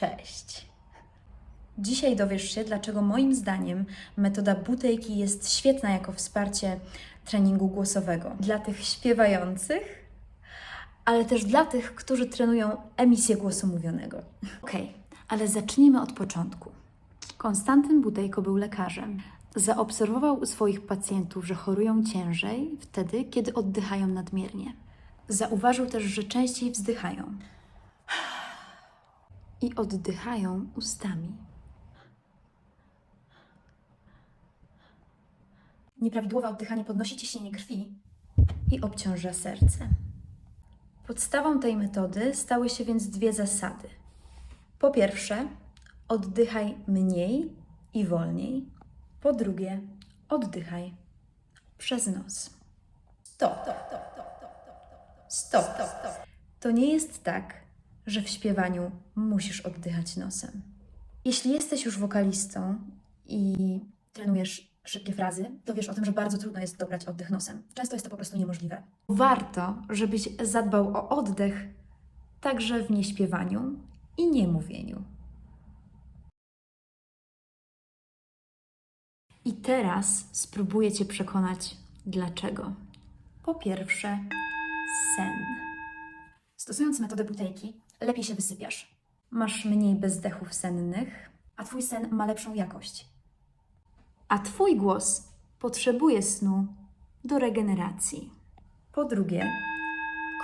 Cześć. Dzisiaj dowiesz się, dlaczego moim zdaniem metoda butejki jest świetna jako wsparcie treningu głosowego dla tych śpiewających, ale też dla tych, którzy trenują emisję głosu mówionego. Ok, ale zacznijmy od początku. Konstantyn Butejko był lekarzem. Zaobserwował u swoich pacjentów, że chorują ciężej wtedy, kiedy oddychają nadmiernie. Zauważył też, że częściej wzdychają i oddychają ustami. Nieprawidłowe oddychanie podnosi ciśnienie krwi i obciąża serce. Podstawą tej metody stały się więc dwie zasady. Po pierwsze, oddychaj mniej i wolniej. Po drugie, oddychaj przez nos. Stop. Stop. To nie jest tak, że w śpiewaniu musisz oddychać nosem. Jeśli jesteś już wokalistą i trenujesz szybkie frazy, to wiesz o tym, że bardzo trudno jest dobrać oddech nosem. Często jest to po prostu niemożliwe. Warto, żebyś zadbał o oddech także w nieśpiewaniu i niemówieniu. I teraz spróbuję Cię przekonać dlaczego. Po pierwsze, sen. Stosując metodę butejki, lepiej się wysypiasz. Masz mniej bezdechów sennych, a Twój sen ma lepszą jakość. A Twój głos potrzebuje snu do regeneracji. Po drugie,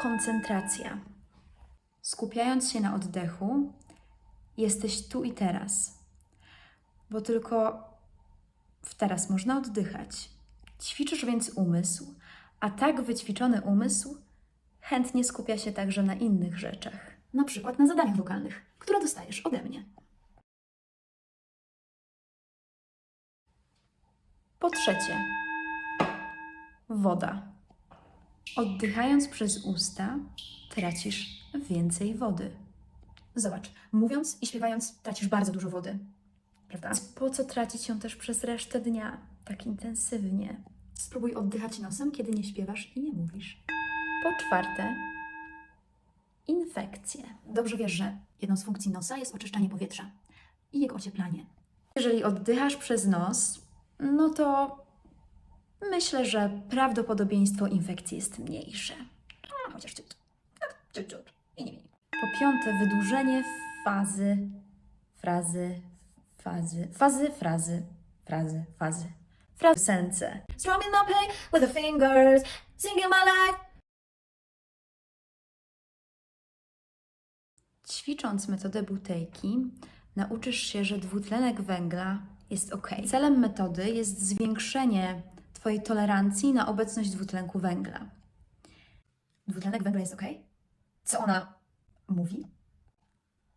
koncentracja. Skupiając się na oddechu, jesteś tu i teraz, bo tylko w teraz można oddychać. Ćwiczysz więc umysł, a tak wyćwiczony umysł chętnie skupia się także na innych rzeczach, na przykład na zadaniach wokalnych, które dostajesz ode mnie. Po trzecie, woda. Oddychając przez usta, tracisz więcej wody. Zobacz, mówiąc i śpiewając, tracisz bardzo dużo wody. Prawda? Po co tracić ją też przez resztę dnia, tak intensywnie? Spróbuj oddychać nosem, kiedy nie śpiewasz i nie mówisz. Po czwarte, infekcje. Dobrze wiesz, że jedną z funkcji nosa jest oczyszczanie powietrza i jego ocieplanie. Jeżeli oddychasz przez nos, no to myślę, że prawdopodobieństwo infekcji jest mniejsze. Chociaż ciut. Tak, ciut, ciut. I nie. Po piąte, wydłużenie fazy, frazy, fazy, fazy, frazy, frazy, fazy. Frazy sence. Strumming my pain with the fingers, singing my life. Ćwicząc metodę butejki, nauczysz się, że dwutlenek węgla jest ok. Celem metody jest zwiększenie Twojej tolerancji na obecność dwutlenku węgla. Dwutlenek węgla jest ok? Co ona mówi?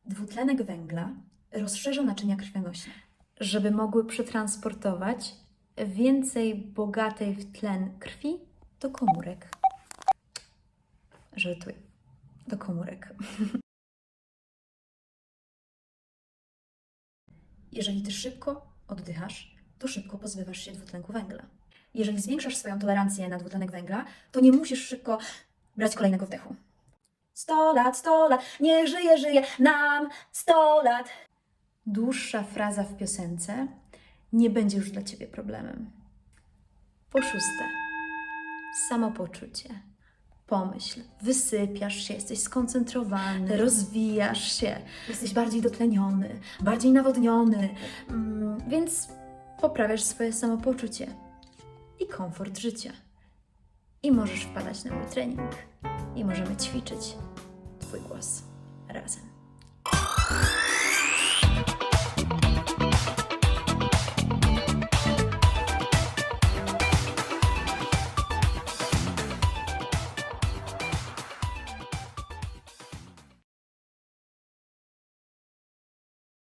Dwutlenek węgla rozszerza naczynia krwionośne, żeby mogły przetransportować więcej bogatej w tlen krwi do komórek. Żartuję. Do komórek. Jeżeli ty szybko oddychasz, to szybko pozbywasz się dwutlenku węgla. Jeżeli zwiększasz swoją tolerancję na dwutlenek węgla, to nie musisz szybko brać kolejnego wdechu. 100 lat, 100 lat, niech żyje, żyje nam 100 lat. Dłuższa fraza w piosence nie będzie już dla ciebie problemem. Po szóste, samopoczucie. Pomyśl, wysypiasz się, jesteś skoncentrowany, rozwijasz się, jesteś bardziej dotleniony, bardziej nawodniony, mm, więc poprawiasz swoje samopoczucie i komfort życia. I możesz wpadać na mój trening. I możemy ćwiczyć Twój głos razem.